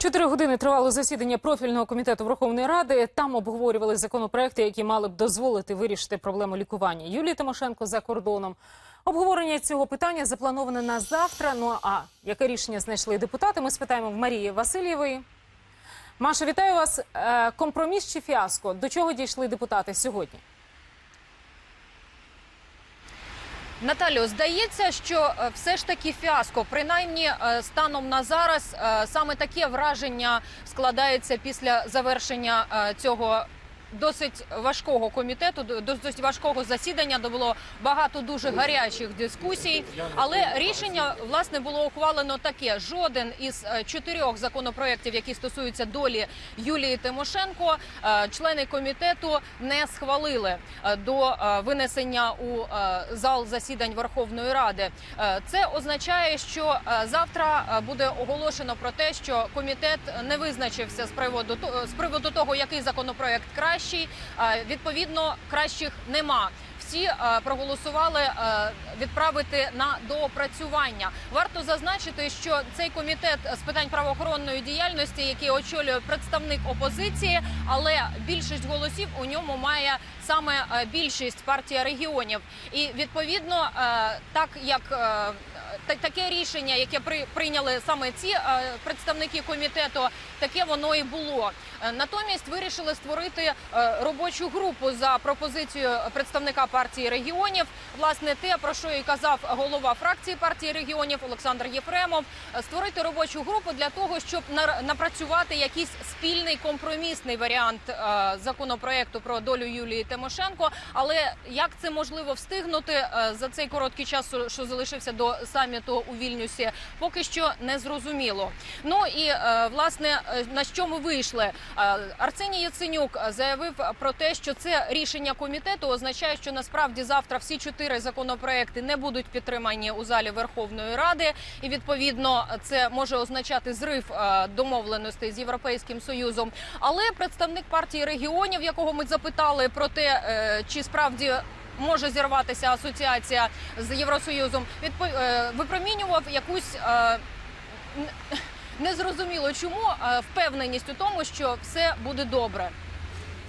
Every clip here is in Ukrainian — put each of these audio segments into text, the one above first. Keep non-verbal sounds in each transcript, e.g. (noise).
Чотири години тривало засідання профільного комітету Верховної Ради. Там обговорювали законопроекти, які мали б дозволити вирішити проблему лікування Юлії Тимошенко за кордоном. Обговорення цього питання заплановане на завтра. Ну а яке рішення знайшли депутати? Ми спитаємо в Марії Васильєвої. Маша, вітаю вас. Е, Компроміс чи фіаско? До чого дійшли депутати сьогодні? Наталю, здається, що е, все ж таки фіаско. Принаймні, е, станом на зараз е, саме таке враження складається після завершення цього. Досить важкого комітету, до- досить важкого засідання, де було багато дуже гарячих дискусій. Але рішення власне було ухвалено таке: жоден із е, чотирьох законопроєктів, які стосуються долі Юлії Тимошенко, е, члени комітету не схвалили е, до винесення у зал засідань Верховної Ради. Це означає, що завтра буде оголошено про те, що комітет не визначився з приводу з приводу того, який законопроект кращий. Е, Відповідно, кращих нема. Всі е, проголосували е, відправити на доопрацювання. Варто зазначити, що цей комітет з питань правоохоронної діяльності, який очолює представник опозиції, але більшість голосів у ньому має саме більшість партія регіонів. І відповідно, так як таке рішення, яке при прийняли саме ці е, представники комітету, таке воно і було. Е, Натомість вирішили створити е, робочу групу за пропозицією представника партії регіонів. Власне, те про що і казав голова фракції партії регіонів Олександр Єфремов, створити робочу групу для того, щоб напрацювати якийсь спільний компромісний варіант законопроекту про долю Юлії Тимошенко. Але як це можливо встигнути за цей короткий час, що залишився до саміту у Вільнюсі, поки що не зрозуміло. Ну і е, власне е, на що ми вийшли? Е, Арсеній Яценюк заявив про те, що це рішення комітету означає, що насправді завтра всі чотири законопроекти не будуть підтримані у залі Верховної Ради, і відповідно це може означати зрив домовленостей з європейським союзом. Але представник партії регіонів, якого ми запитали про те, чи справді. Може зірватися асоціація з Євросоюзом. Відпо... е, випромінював якусь е, (laughs) незрозуміло чому впевненість у тому, що все буде добре.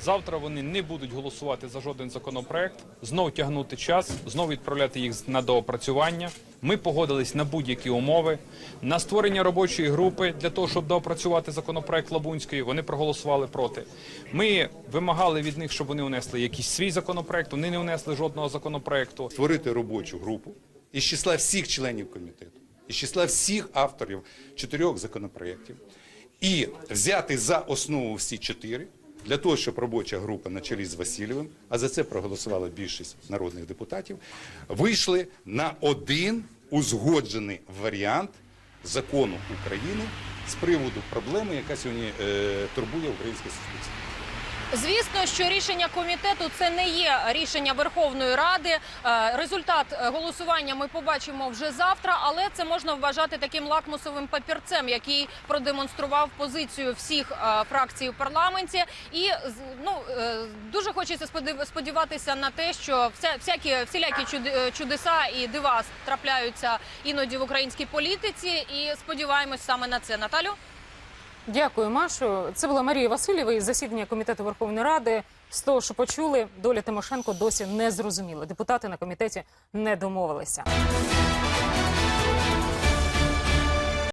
Завтра вони не будуть голосувати за жоден законопроект, знов тягнути час, знов відправляти їх на доопрацювання. Ми погодились на будь-які умови, на створення робочої групи для того, щоб доопрацювати законопроект Лабунської. Вони проголосували проти. Ми вимагали від них, щоб вони внесли якийсь свій законопроект. Вони не внесли жодного законопроекту. створити робочу групу із числа всіх членів комітету, із числа всіх авторів чотирьох законопроєктів і взяти за основу всі чотири для того, щоб робоча група на чолі з Васильєвим, а за це проголосувала більшість народних депутатів, вийшли на один узгоджений варіант закону України з приводу проблеми, яка сьогодні е, турбує українське суспільство. Звісно, що рішення комітету це не є рішення Верховної Ради. Е, Результат е, голосування ми побачимо вже завтра, але це можна вважати таким лакмусовим папірцем, який продемонстрував позицію всіх е, фракцій у парламенті. І ну дуже хочеться сподіватися на те, що вся всякі всілякі чудеса і дива трапляються іноді в українській політиці. І сподіваємось саме на це. Наталю. Дякую, Машу. Це була Марія Васильєва із засідання комітету Верховної Ради. З того, що почули, доля Тимошенко досі не зрозуміла. Депутати на комітеті не домовилися.